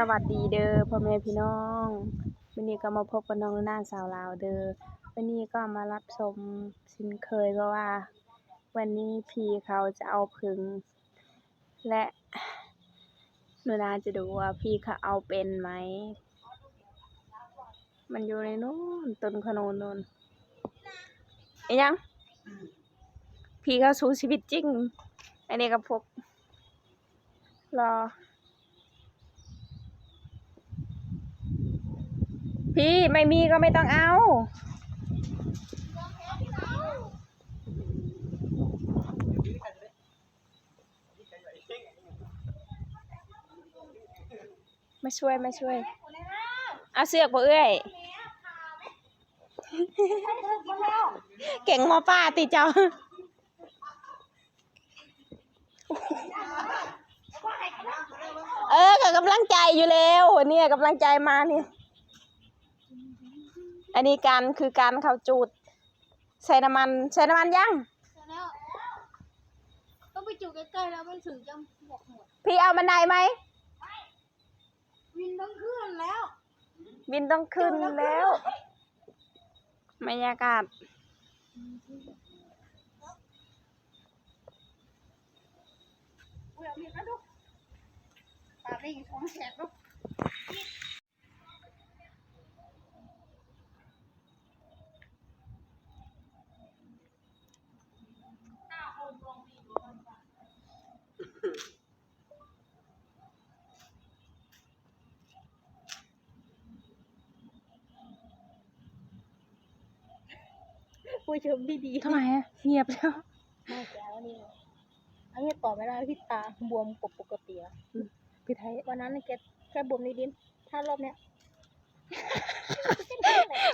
สวัสดีเด้อพ่อแม่พี่น้องวันนี้ก็มาพบกับน้องหน้าสาวลาวเด้อวันนี้ก็มารับชมสินเคยเพราะว่า วันนี้พี่เขาจะเอาผึ่งและหนูนาจะดูว่าพี่เขาเอาเป็นไหม มันอยู่ในนู้นต้นขนุนนู้นไอ้ยัง พี่เขาสู้ชีวิตจริง อันนี้ก็พกรอ พี่ไม่มีก็ไม่ต้องเอา มาช่วยมาช่วย เอาเสือกบ่เอ้ย เก่งหมอป้าติเจ้าเออกับกำลังใจอยู่แล้วเนี่ยกำลังใจมานี่ อันนี้การคือการเขาจูด ใส่น้ำมันใส่น้ำมันยังแล้วต้องไปจุใกล้ๆแล้วมันถึงจะหมดหมดพี่เอาบันไดไหมวินต้องขึ้นแล้วบินต้องขึ้นแล้วบรรยากาศ อุ้ยเอามีดมาดูปาดได้อีกสองแฉกลูก ผู้ชมดีๆทำไมอะเงียบแล้วไม่แก้วนี่อันนี้ต่อไม่ได้ที่ตาบวมกว่าปกติอะพี่ไทยวันนั้นน่ะแกแค่บวมนิดนิดถ้ารอบเนี้ย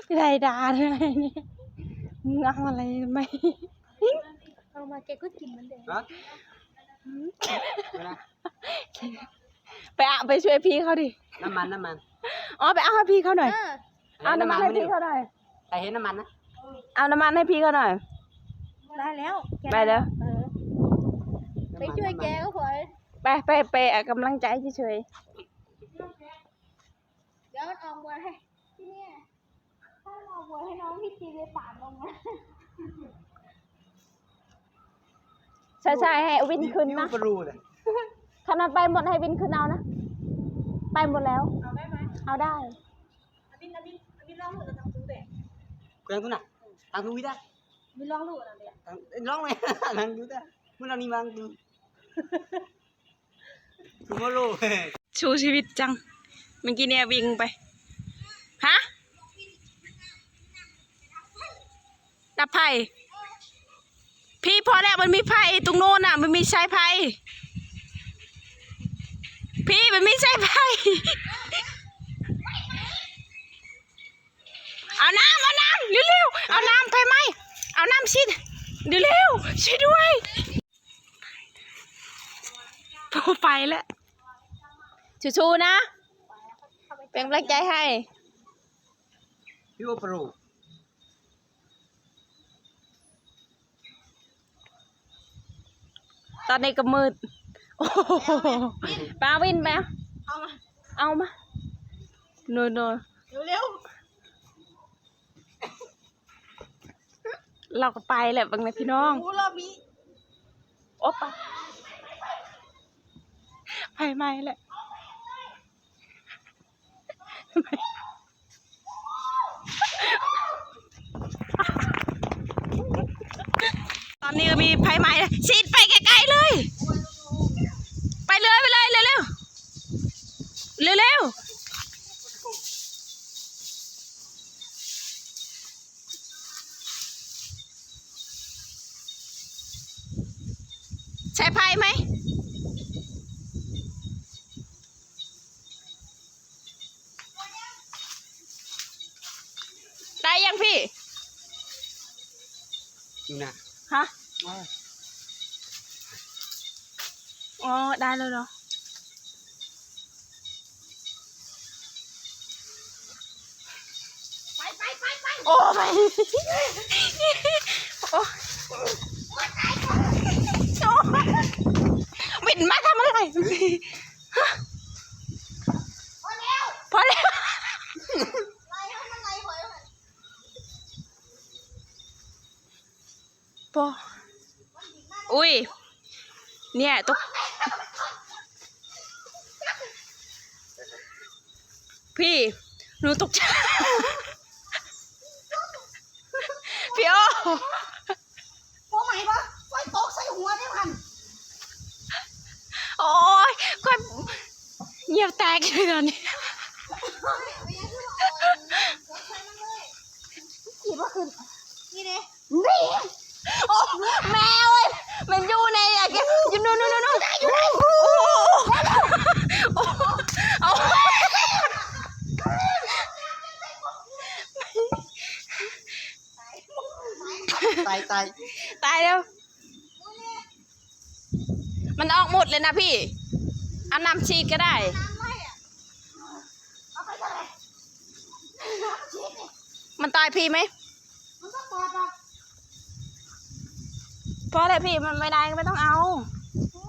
พี่ไทยด่าเลยเนี่ยมึงเอาอะไรไหมเอามาแกก็กินเหมือนเดิมฮะเวลาไปเอาไปช่วยพี่เขาดิ น้ำมันน้ำมัน อ๋อไปเอาให้พี่เขาหน่อย เออเอาน้ำมันให้พี่เขาหน่อยใครเห็นน้ำมันนะ เอาน้ำมันให้พี่เขาหน่อย ได้แล้วกไปเด้อเออไปช่วยแกก็พอไปไปไปเอากำลังใจเฉยเดี๋ยวมันออกบวให้ที่เนี่ยถ้ามันออกบวให้น้องพี่ตีเลยปาดลงมาๆใช่ใช่ให้วินขึ้นนะปรูเลยขนาดไปหมดให้วินขึ้นเอานะ ไปหมดแล้ว เอาได้ไหมเอาได้อบินอบินอบินร้องหลุดทางตู้เด็กกูยัง tu nak tang tu kita บินร้องหลุดอะไรอะ tang long ni tang tu kita mun ni mang tu semua lo ชูชีวิตจังเมื่อกี้เนี่ยวิ่งไป ฮะ ดับไผ่พี่พอแล้วมันมีไผ่ตรงโน้นน่ะ มันมีสายไผ่พี่มันมีสายไผ่ เอาน้ำเอาน้ำเร็วๆเอาน้ำไปไหมเอาน้ำชิดเร็วๆช่วยด้วยโทรไปแล้วชูๆนะเป็นกำลังใจให้ Piwo pru ตอนนี้ก็มืดโอ้โหปาวินไปเอาเอามา เอามาโนโนเร็ว เราก็ไปแหละบางนะพี่น้องๆกูรอบนี้โอ๊ปะไปไหมแหละตอนนี้ก็มีไฟไหม้เลยฉีดไปไกลๆเลย ไปเลยไปเลยเร็วๆเร็วๆใช้ไฟไหม ได้ยังพี่ ni nak ฮะอ๋อได้แล้วเหรอไปไปไปไปโอ้ไปโอ้วินมาทำอะไรฮะ ปออุ้ย เนี่ยตกพี่หนูตกใจพี่โอโอ้ไหมปะไฟตกใส่หัวได้พันโอ้ยก็เหยียบแตกเลยตอนนี้ ขี่ว่าขึ้นนี่เด้ นี่โอ้แมวเอ้ยมันอยู่ในอะแกอยู่นู่นนู่นนู่นอยู่ไหนโอ้โอ้ ตายตาย ตายแล้ว มันออกหมด เลยนะพี่ เอาน้ำฉีดก็ได้น้ำไม่อะเอาไปทำไมน้ำชีสเนี่ยมันตายพี่ไหมมันก็ปอดหรอกเพราะอะไรพี่มันไม่ได้ก็ไม่ต้องเอาโอ้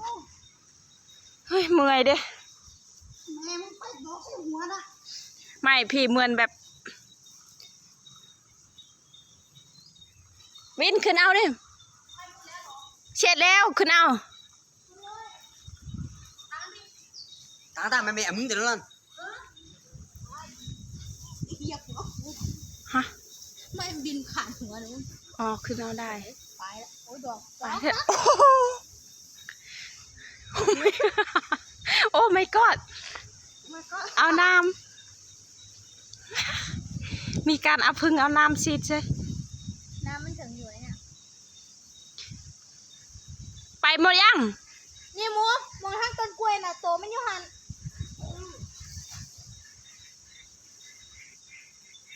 เฮ้ยเมื่อยเด้แม่มันไฟตกใส่หัวนะไม่พี่เหมือนแบบ วินขึ้นเอาดิเช็ดแล้วขึ้นเอา ตาตาไม่ไม่มึงเดี๋ยวนั่นเหยียบหัวกูฮะไม่บินผ่านหัวเลยอ๋อขึ้นเอาได้ไปแล้วโอ้ยดอกไปเถอะโอ้โหโอ้ไม่กอดมันก็เอาน้ำมีการเอาพึ่งเอาน้ำฉีดใช่น้ำมันถึงอยู่เนี่ยไปหมดยังนี่หมูมองทางต้นกล้วยน่ะโตมันอยู่หัน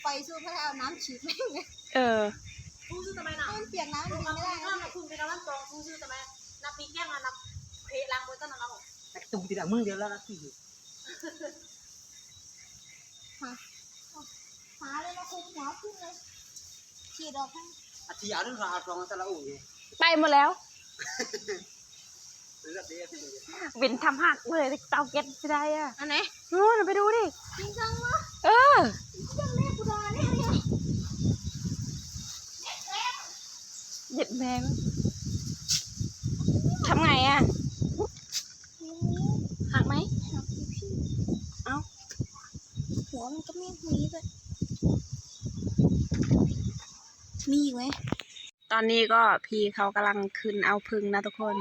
ไป สู้พระเอาน้ำฉีดไม่ไงเออ สู้ซื้อทำไมน่ะมันเปียกน้ำลูมันกไม่เอาได้คุณนะก็มาคุณไปนอนตองสู้ซื้อทำไมนับปีแก้งมานับเพล้างบนต้นนะครับผมนักตุ้ง tidak มึงเดี๋ยวแล้วนะพี่หาเลยมาคุมหัวขึ้นเลยฉีดออกให้อาทิตย์อาทิตย์เราเอาตรงนั้นละอุ้งไปหมดแล้วเลือดเดือดวินทำหักเลยเตาเก็ตจะได้อะอันไหน นู่นไปดูดิ จริงจังวะเออจังแม่กูด่าเนี่ยเนี่ย เหยียดแมงทำไงอะหักไหมหักพี่พี่เอ้าหัวมันก็มีตรงนี้ด้วยมีอีกไหมตอนนี้ก็พี่เขากำลังขึ้นเอาพึ่งนะทุกคน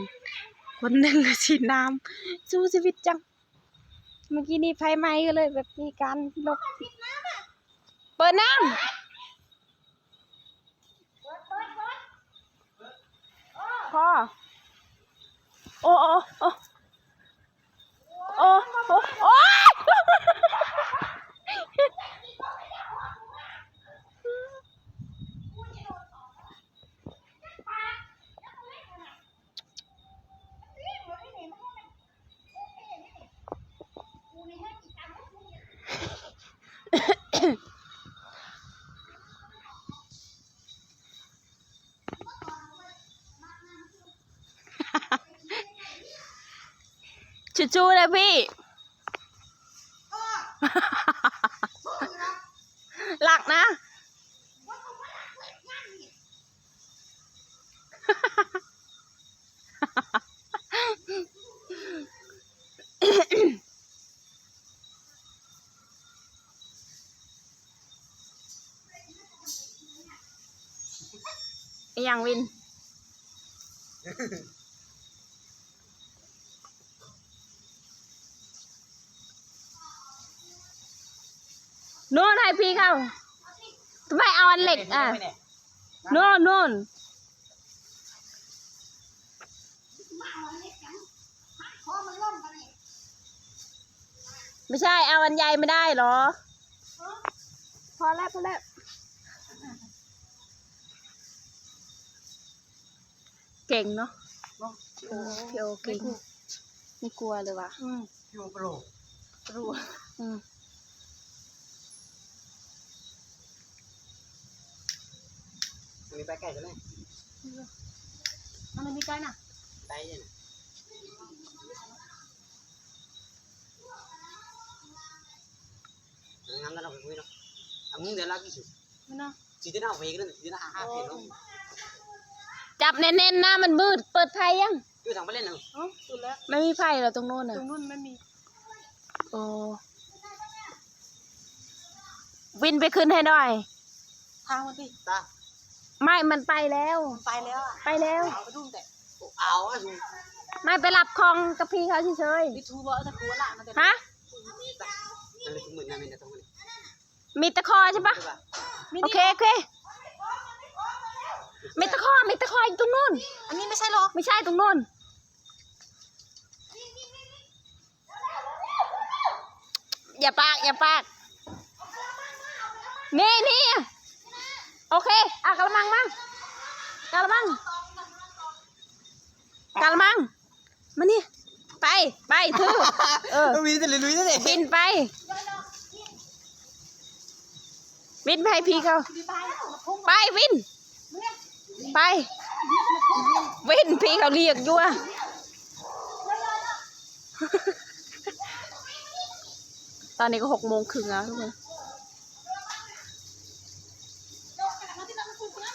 คนหนึ่งก็ฉีดน้ำสู้ชีวิตจัง เมื่อกี้นี่ไฟไหม้ก็เลยแบบมีการลบเปิดน้ำ พอ โอ้โอ้โอ้โอ้โอ้โอ้ย ชูๆเลยพี่ หลักนะไอ้ยังวิน นู่นให้พี่เขาทำไมเอาอันเหล็กอะนู่นนู่นมาเอาอันเล็กจังคอมันล่มกันนี่ไม่ใช่เอาอันใหญ่ไม่ได้เหรอ พอแล้วพอแล้วเก่งเนาะพี่โอเก่งไม่กลัวเลยว่ะอืมพี่โอโปรรู้อืม มีไปไก่กันไหมมันไม่มีใกล้น่ะไปเนี่ยงามกันเราไปคุยเนาะมึงเดี๋ยวลากี่สิไม่เนาะจีที่น่าเวกันจีที่น่าอาหารเห็นเนาะจับแน่นๆนะมันมืดเปิดไฟยังอยู่ทางไปเล่นหนึ่งเอ้าสุดแล้วไม่มีไฟเหรอตรงโน้นตอะรงนู้นไม่มีโอ้วินไปขึ้นให้หน่อย ทางมันดิตา ไม่มันไปแล้ว ไปแล้วอะไปแล้ว เอาไปดุ้งแต่เอาอะสูไม่ไปรับของกับพี่เขาเฉยวิทูบอกจะคูละมันจะๆฮะมันเลยถึงหมื่นนะมีแต่ตรงนี้มีตะคอใช่ปะใช่ป่ะโอเคโอเค มีตะคอมีตะคออยู่ตรงนู้น อันนี้ไม่ใช่หรอไม่ใช่ตรงนู้น อย่าปากอย่าปาก นี่นี่ โอเคอะกระมังมั่งกระมังกระมังมานี่ไปไปถือเออมีแต่ลุยๆนั่นเองบินไปบินไปให้พี่เขาไปวิน ไปวินพี่เขาเรียกอยู่อะตอนนี้ก็หกโมงครึ่งแล้วทุกคน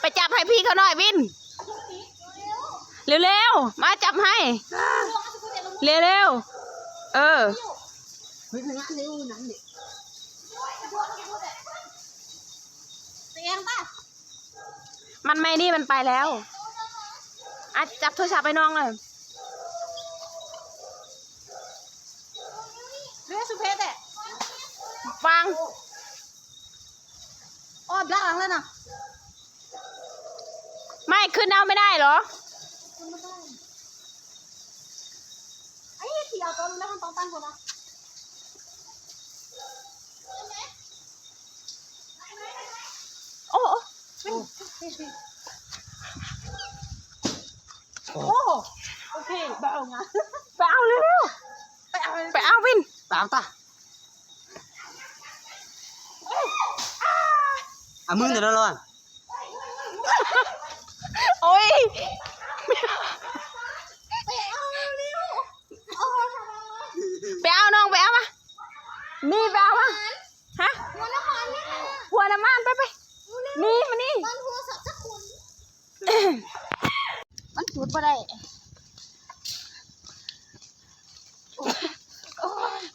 ไปจับให้พี่ เขาหน่อยวิน เร็วๆ มาจับให้ เร็วๆ เออเฮ้ยงานเร็วนั่นเนี่ยเตียงป่ะมันไม่นี่มันไปแล้วอะจับโทรศัพท์ไปน้องเลยเรื่องสุเพชรอะวางอ้อด้านหลังเลยนะ ไม่ขึ้นเอาไม่ได้เหรอไอ้ที่เอาต้นแล้วมันต้องตั้งก่อนนะโอ้โอ้โอ้โอเคเบาไงไปเอาเร็วไปเอาๆไปเอาวินตามตาอะมึงเดี๋ยวรอโอ้ย ไปเอาเร็วโอ้ทำไม ไปเอาน้องไปเอามา นี่ไปเอามาฮะ หัวน้ำมันเนี่ย หัวน้ำมันไปไป นี่มานี่ มันโทรศัพท์สักคนมันจุดบ่ได้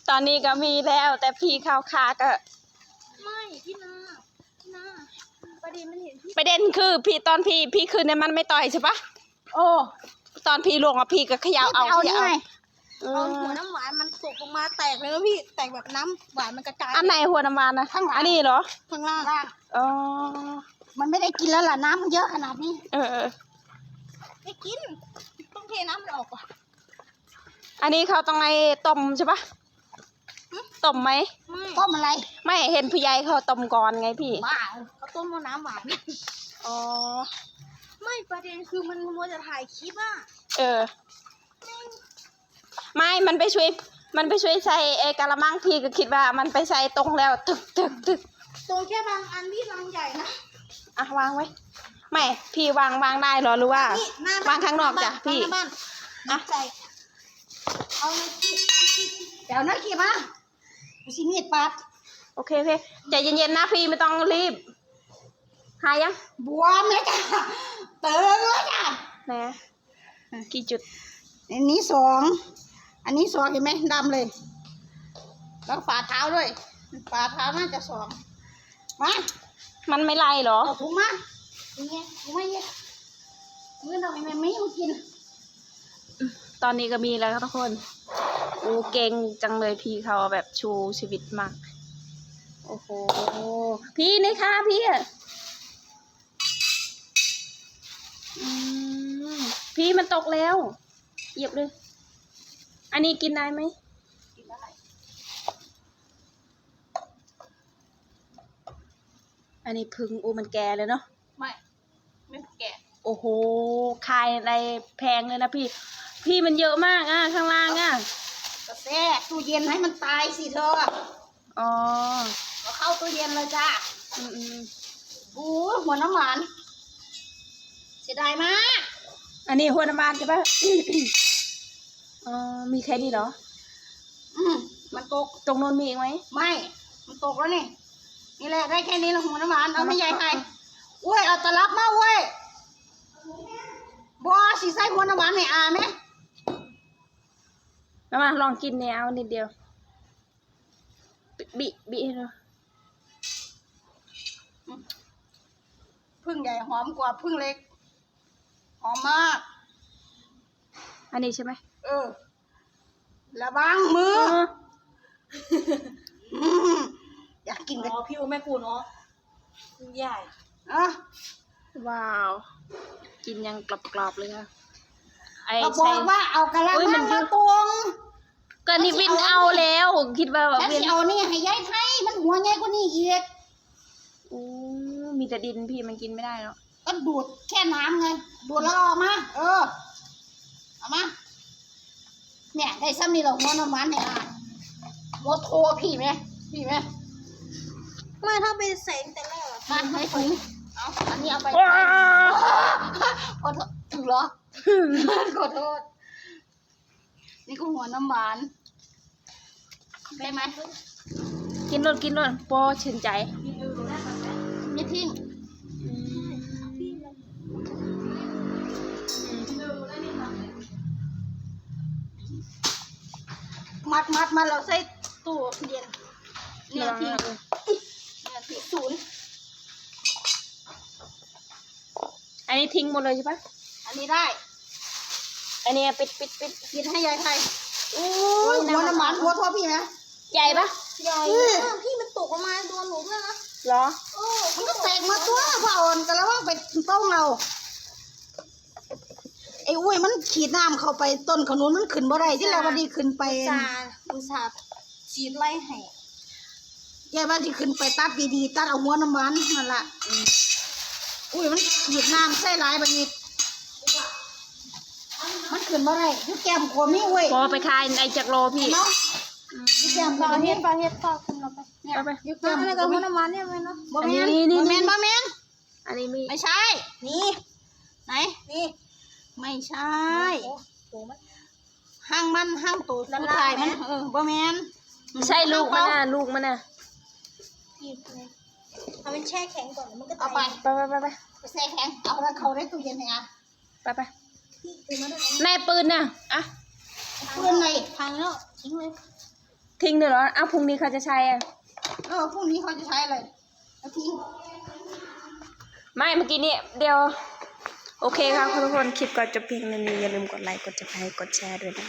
ตอนนี้ ก็มีแล้ว แต่พี่เขาคาก็ ไม่พี่นาพี่นาประเด็นมันเห็นพี่ประเด็นคือพี่ตอนพี่พี่คืนเนี่ยมันไม่ต่อยใช่ปะโอ้ตอนพี่ลงอะพี่ก็เขยาวเอาเอาเขนี่ยาวไงเอเอาอหัวน้ำหวานมันตกลงมาแตกเลยนะพี่แตกแบบน้ำหวานมันกระจายอันไหนหัวน้ำมันนะข้างหลังอันนี้เหรอข้างล่างอ๋อมันไม่ได้กินแล้วล่ะน้ำมันเยอะขนาดนี้เออเออ ไม่กิน ต้องเทน้ำมันออกก่อนอันนี้เขาต้องไอ้ต้มใช่ปะ ต้มไหมต้มอะไร ไม่เห็นผู้ใหญ่เขาต้มก่อนไงพี่บ้าเขาต้มเอาน้ำหวานอ๋อไม่ประเด็นคือมันมัวจะถ่ายคลิปอะเออ ไม่มันไปช่วย มันไปช่วยใส่ไอ้กะละมังพี่ก็คิดว่า มันไปใส่ตรงแล้วตึกตึกตึกตรงแค่บางอันที่รังใหญ่นะอะวางไว้ไม่พี่วางวางได้เหรอหรือว่านี่หน้าวางข้างนอกจ้ะพี่หน้าบ้านอะใส่เอาในขี้เดี๋ยวนะขี้มา ดูสิมีดปัดโอเคโอเคใจเย็นๆนะพี่ไม่ต้องรีบ หายยังบวมเลยจ้ะเติมเลยจ้ะไหนกี่จุด อันนี้สอง อันนี้สองเห็นไหมดำเลย แล้วฝ่าเท้าด้วย ฝ่าเท้าน่าจะสองมามันไม่ไล่เหรอ เอาถุงมาถุงเงี้ยถุงมาเยอะมือเราไม่ไม่เอากิน ตอนนี้ก็มีแล้วครับทุกคนโอ้เก่งจังเลยพี่เขาแบบชูชีวิตมาก โอ้โห พี่นี่ค่ะพี่อะอืมพี่มันตกแล้ว เหยียบเลย อันนี้กินได้ไหมกินอะไรอันนี้พึ่งอูมันแก่เลยเนาะ ไม่ ไม่แกะโอ้โห คายอะไรแพงเลยนะพี่ พี่มันเยอะมากอะข้างล่างอะ ก็แช่ตู้เย็นให้มันตายสิเธออ๋อเอาเข้าตู้เย็นเลยจ้าอืมอืมโอ้หัวน้ำหวานเสียดายมากอันนี้หัวน้ำบานใช่ปะ อ๋อมีแค่นี้เหรอ อืมมันตกตรงโน้นมีอีกไหม ไม่ มันตกแล้วนี่ นี่แหละได้แค่นี้ละหัวน้ำหวานเอาไม่ใหญ่ใครอุ้ยเอาตะลับมาเว้ยบ่สิใส่หัวน้ำหวานให้อาไหม มามาลองกินเนี่ยเอานิดเดียว บิบิให้ดูพึ่งใหญ่หอมกว่าพึ่งเล็ก หอมมาก อันนี้ใช่ไหมเออระวังมือเออมอยากกินกันอ๋อพี่อูแม่ปูเนาะคุณใหญ่อะว้าว กินยังกรอบๆเลยค่ะไอ้ ก็บใส่อกว่าเอากระอุ๊ยมัมันงเยมาอะตวง ก็นี่วินเอาแล้วคิดว่าแบบแล้ววินสิเอานี่ให้ยายไทยมันหัวใหญ่กว่านี้อีกอู้มีแต่ดินพี่มันกินไม่ได้เนาะก็ดูดแค่น้ำไงดูดแล้วเอาออกมา เออเอามาเนี่ยได้ซ้ำนี่เราหัวน้ำหวานเนี่ยอะโมโทพี่ไหมพี่ไหมไม่ถ้าไปใส่แต่แรกอะมาให้ถุงเอาอันนี้เอาไปว้าขอโทษถึงเหรอ ขอโทษ นี่ก็หัวน้ำหวานได้ไหมกินรสกินรสโปอชื่นใจไม่ทิ้งมัดมัดมัดเราใส่ตู้เย็นเนี่ยระวังทิ้งนะเออเนี่ยทิ้งศูนย์อันนี้ทิ้งหมดเลยใช่ปะอันนี้ได้ อันนี้ปิดปิดปิดกินให้ยายไทยโอ้โอ้ยยหัวน้ำหวานหัวทั่วพี่นะใหญ่ปะใหญ่พี่มันตกลงมาโดนหนูด้วยนะเหรอโอ้มันก็แตกมาตัวพ่ออ่อนกันแล้วว่าไปต้องเราไอ้อุ้ยมันขีดน้ำเข้าไปต้นขนุนมันขึ้นบ่ได้ที่เราวันดีขึ้นไปซาอุตส่าห์ฉีดไล่ให้ยายว่าที่ขึ้นไปตัดดีๆตัดเอาหัวน้ำหวานนั่นล่ะอุ้ยมันขีดน้ำใส่หลายบัดนี้มัน ขึ้นบ่ได้อยุแก้มขวมีเว้ยพอไปคายไอ้จักรโลพี่เนาะอยุแก้มขวปลามีเฮ็ดปลาเฮ็ดปลาคุณเราไปเนี่ยเอาไปอยุแล้แก้วมอะไรขกับวหัมีวน้ำมันเนี่ยไหมเนาะบ่แม่นนี่นี่บ่แม่นนี่บ่แม่นอันนี้มีไม่ใช่ นี่ไหนนี่ไม่ใช่โอ้โหมันห้างมันห้างตูดละผู้ลายชายมันไหมเออบ่แม่นใช่ลูกมันน่ะลูกมันน่ะพี่เลยทำเป็นแช่แข็งก่อนแล้วมันก็เอาไปไปไปไปไปไปใส่แข็งเอาแล้วเขาได้ตู้เย็นเนี่ยอะไปไป พี่คือมาด้วยแม่ปืนน่ะอะเพื่อนเลยพังแล้วทิ้งเลย ทิ้งเดี๋ยวเหรออ้าวพรุ่งนี้เขาจะใช้อะเออพรุ่งนี้เขาจะใช้อะไรเอาทิ้งไม่เมื่อกี้นี่เดี๋ยว โอเคครับทุกคนคลิปก็จบเพียงเท่านี้อย่าลืมกดไลค์กดติดตามกดแชร์ด้วยนะ